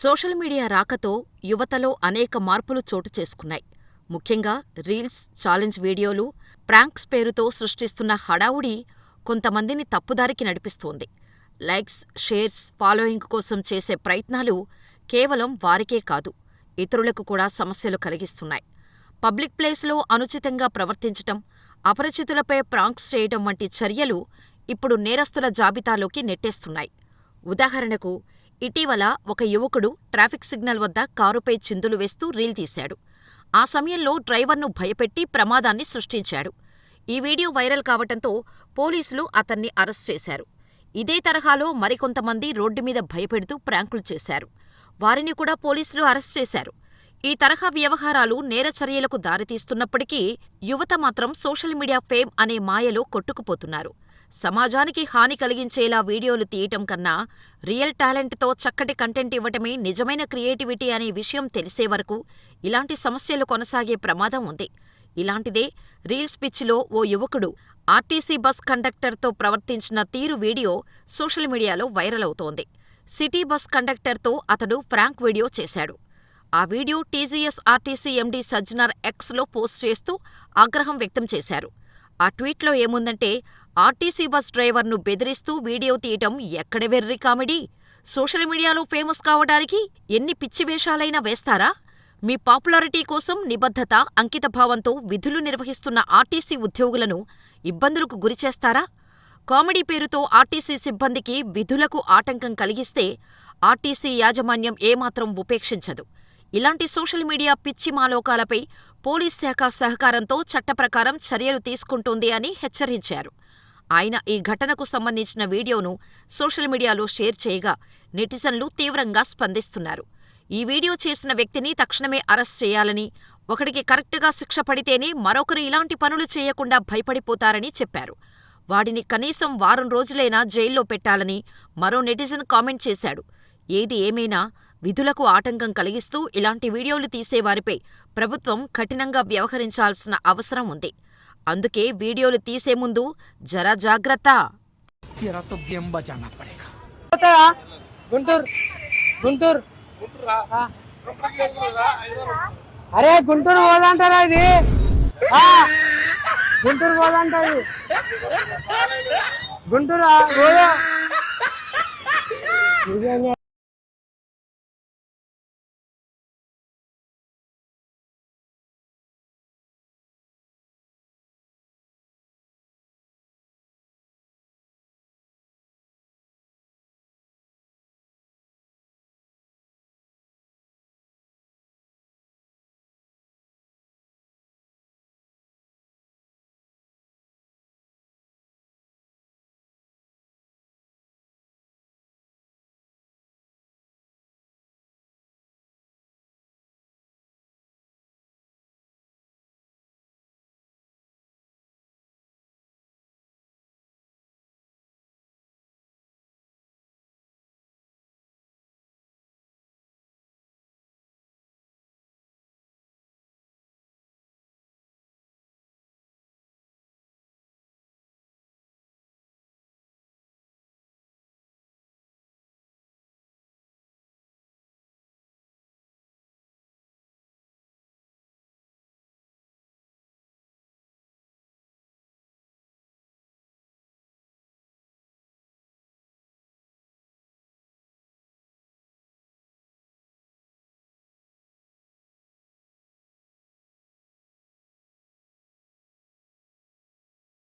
Social media రాకతో యువతలో అనేక మార్పులు చోటు చేసుకున్నాయి. ముఖ్యంగా రీల్స్, ఛాలెంజ్ వీడియోలు, ప్రాంక్స్ పేరుతో సృష్టిస్తున్న హడావుడి కొంతమందిని తప్పుదారికి నడిపిస్తోంది. లైక్స్, షేర్స్, ఫాలోయింగ్ కోసం చేసే ప్రయత్నాలు కేవలం వారికే కాదు, ఇతరులకు కూడా సమస్యలు కలిగిస్తున్నాయి. పబ్లిక్ ప్లేస్లో అనుచితంగా ప్రవర్తించటం, అపరిచితులపై ప్రాంక్స్ చేయటం వంటి చర్యలు ఇప్పుడు నేరస్తుల జాబితాలోకి నెట్టేస్తున్నాయి. ఉదాహరణకు ఇటీవల ఒక యువకుడు ట్రాఫిక్ సిగ్నల్ వద్ద కారుపై చిందులు వేస్తూ రీల్ తీశాడు. ఆ సమయంలో డ్రైవర్ను భయపెట్టి ప్రమాదాన్ని సృష్టించాడు. ఈ వీడియో వైరల్ కావటంతో పోలీసులు అతన్ని అరెస్ట్ చేశారు. ఇదే తరహాలో మరికొంతమంది రోడ్డుమీద భయపెడుతూ ప్రాంకులు చేశారు. వారిని కూడా పోలీసులు అరెస్ట్ చేశారు. ఈ తరహా వ్యవహారాలు నేర చర్యలకు దారితీస్తున్నప్పటికీ యువత మాత్రం సోషల్ మీడియా ఫేమ్ అనే మాయలో కొట్టుకుపోతున్నారు. సమాజానికి హాని కలిగించేలా వీడియోలు తీయటం కన్నా రియల్ టాలెంట్తో చక్కటి కంటెంట్ ఇవ్వటమే నిజమైన క్రియేటివిటీ అనే విషయం తెలిసే వరకు ఇలాంటి సమస్యలు కొనసాగే ప్రమాదం ఉంది. ఇలాంటిదే రీల్స్ పిచ్చిలో ఓ యువకుడు ఆర్టీసీ బస్ కండక్టర్తో ప్రవర్తించిన తీరు వీడియో సోషల్ మీడియాలో వైరల్ అవుతోంది. సిటీ బస్ కండక్టర్తో అతడు ఫ్రాంక్ వీడియో చేశాడు. ఆ video TGS RTC MD Sajjanar ఎక్స్లో పోస్ట్ చేస్తూ ఆగ్రహం వ్యక్తం చేశారు. ఆ ట్వీట్లో ఏముందంటే ఆర్టీసీ బస్ డ్రైవర్ను బెదిరిస్తూ వీడియో తీయటం ఎక్కడ వెర్రి కామెడీ? సోషల్ మీడియాలో ఫేమస్ కావడానికి ఎన్ని పిచ్చి వేషాలైనా వేస్తారా? మీ పాపులారిటీ కోసం నిబద్ధత, అంకితభావంతో విధులు నిర్వహిస్తున్న ఆర్టీసీ ఉద్యోగులను ఇబ్బందులకు గురిచేస్తారా? కామెడీ పేరుతో ఆర్టీసీ సిబ్బందికి విధులకు ఆటంకం కలిగిస్తే ఆర్టీసీ యాజమాన్యం ఏమాత్రం ఉపేక్షించదు. ఇలాంటి సోషల్ మీడియా పిచ్చి మాలోకాలపై పోలీస్ శాఖ సహకారంతో చట్టప్రకారం చర్యలు తీసుకుంటుంది అని హెచ్చరించారు. ఆయన ఈ ఘటనకు సంబంధించిన వీడియోను సోషల్ మీడియాలో షేర్ చేయగా నెటిజన్లు తీవ్రంగా స్పందిస్తున్నారు. ఈ వీడియో చేసిన వ్యక్తిని తక్షణమే అరెస్ట్ చేయాలని, ఒకడికి కరెక్టుగా శిక్ష పడితేనే మరొకరు ఇలాంటి పనులు చేయకుండా భయపడిపోతారని చెప్పారు. వాడిని కనీసం వారం రోజులైనా జైల్లో పెట్టాలని మరో నెటిజన్ కామెంట్ చేశాడు. ఏది ఏమైనా విధులకు ఆటంకం కలిగిస్తూ ఇలాంటి వీడియోలు తీసేవారిపై ప్రభుత్వం కఠినంగా వ్యవహరించాల్సిన అవసరం ఉంది. అందుకే వీడియోలు తీసే ముందు జరా జాగ్రత్త. గుంటూరు. గుంటూరు. అరే గుంటూరు పోదంటారా ఇది? గుంటూరు పోదంటారు గుంటూరు?